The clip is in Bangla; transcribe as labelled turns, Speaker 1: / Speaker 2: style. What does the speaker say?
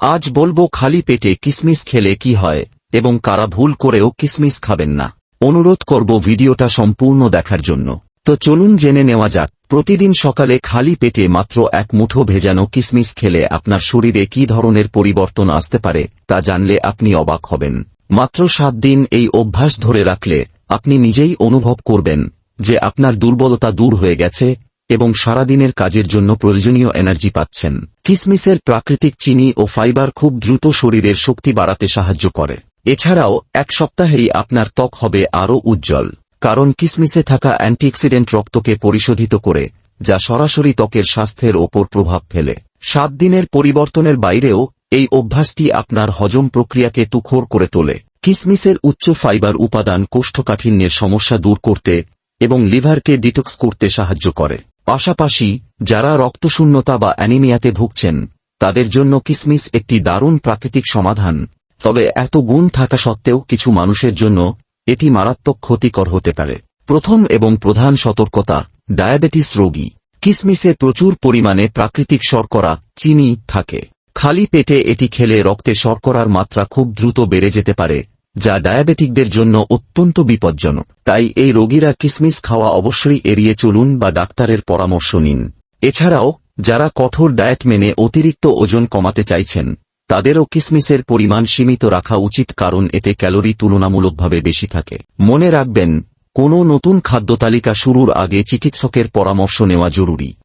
Speaker 1: আজ বলব খালি পেটে কিসমিস খেলে কি হয়, এবং কারা ভুল করেও কিসমিস খাবেন না। অনুরোধ করব ভিডিওটা সম্পূর্ণ দেখার জন্য। তো চলুন জেনে নেওয়া যাক, প্রতিদিন সকালে খালি পেটে মাত্র এক মুঠো ভেজানো কিসমিস খেলে আপনার শরীরে কি ধরনের পরিবর্তন আসতে পারে, তা জানলে আপনি অবাক হবেন। মাত্র সাত দিন এই অভ্যাস ধরে রাখলে, আপনি নিজেই অনুভব করবেন যে আপনার দুর্বলতা দূর হয়ে গেছে এবং সারাদিনের কাজের জন্য প্রয়োজনীয় এনার্জি পাচ্ছেন। কিসমিসের প্রাকৃতিক চিনি ও ফাইবার খুব দ্রুত শরীরের শক্তি বাড়াতে সাহায্য করে। এছাড়াও, এক সপ্তাহেই আপনার ত্বক হবে আরও উজ্জ্বল। কারণ কিসমিসে থাকা অ্যান্টিঅক্সিডেন্ট রক্তকে পরিশোধিত করে, যা সরাসরি ত্বকের স্বাস্থ্যের ওপর প্রভাব ফেলে। সাত দিনের পরিবর্তনের বাইরেও, এই অভ্যাসটি আপনার হজম প্রক্রিয়াকে তুখোর করে তোলে। কিসমিসের উচ্চ ফাইবার উপাদান কোষ্ঠকাঠিন্যের সমস্যা দূর করতে এবং লিভারকে ডিটক্স করতে সাহায্য করে। পাশাপাশি, যারা রক্তশূন্যতা বা অ্যানিমিয়াতে ভুগছেন, তাদের জন্য কিসমিস একটি দারুণ প্রাকৃতিক সমাধান। তবে এত গুণ থাকা সত্ত্বেও কিছু মানুষের জন্য এটি মারাত্মক ক্ষতিকর হতে পারে। প্রথম এবং প্রধান সতর্কতা, ডায়াবেটিস রোগী। কিসমিসে প্রচুর পরিমাণে প্রাকৃতিক শর্করা, চিনি থাকে। খালি পেটে এটি খেলে রক্তে শর্করার মাত্রা খুব দ্রুত বেড়ে যেতে পারে যা ডায়াবেটিকদের জন্য অত্যন্ত বিপজ্জনক। তাই এই রোগীরা কিসমিস খাওয়া অবশ্যই এড়িয়ে চলুন বা ডাক্তারের পরামর্শ নিন। এছাড়াও, যারা কঠোর ডায়েট মেনে অতিরিক্ত ওজন কমাতে চাইছেন, তাদেরও কিসমিসের পরিমাণ সীমিত রাখা উচিত কারণ এতে ক্যালোরি তুলনামূলকভাবে বেশি থাকে। মনে রাখবেন, কোনো নতুন খাদ্য তালিকা শুরুর আগে চিকিৎসকের পরামর্শ নেওয়া জরুরি।